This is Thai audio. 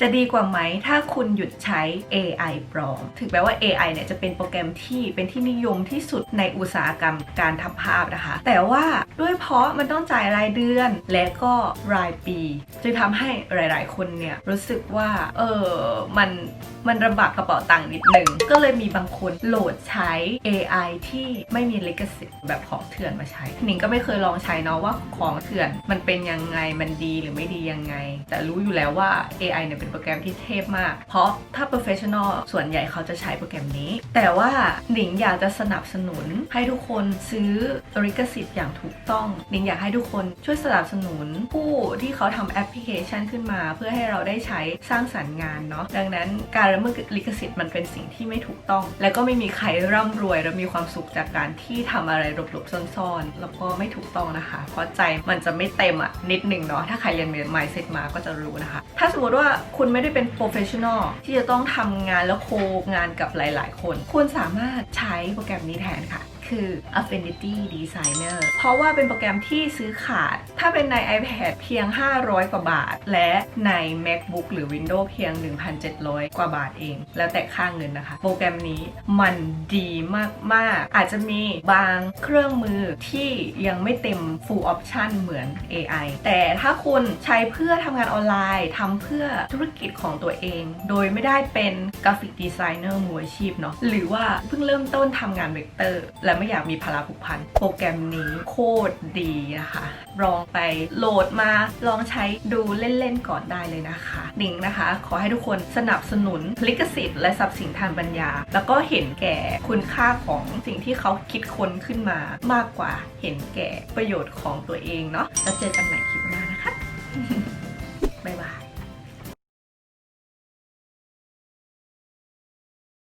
จะดีกว่าไหมถ้าคุณหยุดใช้ AI ปลอม ถึงแม้ว่า AI เนี่ยจะเป็นโปรแกรมที่เป็นที่นิยมที่สุดในอุตสาหกรรมการทำภาพนะคะ แต่ว่าด้วยเพราะมันต้องจ่ายรายเดือนและก็รายปี จึงทำให้หลาย ๆ คนเนี่ยรู้สึกว่า เออมันมันลำบากกระเป๋าตังค์นิดนึง ก็เลยมีบางคนโหลดใช้ AI ที่ไม่มีลิขสิทธิ์แบบของเถื่อนมาใช้หนิงก็ไม่เคยลองใช้เนาะว่าของเถื่อนมันเป็นยังไงมันดีหรือไม่ดียังไง แต่รู้อยู่แล้วว่า AI เนี่ยเป็นโปรแกรมที่เทพมาก เพราะถ้า professional ส่วนใหญ่เขาจะใช้โปรแกรมนี้ แต่ว่าหนิงอยากจะสนับสนุนให้ทุกคนซื้อลิขสิทธิ์อย่างถูกต้องหนิงอยากให้ทุกคนช่วยสนับสนุนผู้ที่เขาทำแอปพลิเคชันขึ้นมา เพื่อให้เราได้ใช้สร้างสรรค์งานเนาะดังนั้นการละเมิดลิขสิทธิ์มันเป็นสิ่งที่ไม่ถูกต้อง และก็ไม่มีใครร่ำรวยและมีความสุขจากการที่ทำอะไรหลบๆซ่อนๆ แล้วก็ไม่ถูกต้องนะคะ เพราะใจมันจะไม่เต็มอะนิดหนึ่งเนาะถ้าใครเรียน mindset มาก็จะรู้นะคะ ถ้าสมมติว่าคุณไม่ได้เป็น professional ที่จะต้องทำงานแล้วโคงานกับหลาย ๆ คน คุณสามารถใช้โปรแกรมนี้แทนค่ะ คือ Affinity Designer เพราะว่าเป็นโปรแกรมที่ซื้อขาด ถ้าเป็นใน iPad เพียง 500 กว่าบาท และใน MacBook หรือ Windows เพียง 1,700 กว่าบาทเอง แล้วแต่ค่างเงินนะคะ โปรแกรมนี้มันดีมาก ๆ อาจจะมีบางเครื่องมือที่ยังไม่เต็ม full option เหมือน AI แต่ถ้าคุณใช้เพื่อทำงานออนไลน์ทำเพื่อธุรกิจของตัวเอง โดยไม่ได้เป็นกราฟิกดีไซเนอร์มืออาชีพเนาะหรือว่าเพิ่งเริ่มต้นทำงานเวกเตอร์และไม่อยากมีภาระผูกพัน โปรแกรมนี้โคตรดีนะคะ ลองไปโหลดมาลองใช้ดูเล่นๆก่อนได้เลยนะคะนิงนะคะ ขอให้ทุกคนสนับสนุนลิขสิทธิ์และทรัพย์สินทางปัญญา แล้วก็เห็นแก่คุณค่าของสิ่งที่เขาคิดค้นขึ้นมามากกว่าเห็นแก่ประโยชน์ของตัวเองเนาะแล้วเจอกันใหม่คลิปหน้านะคะบ๊ายบาย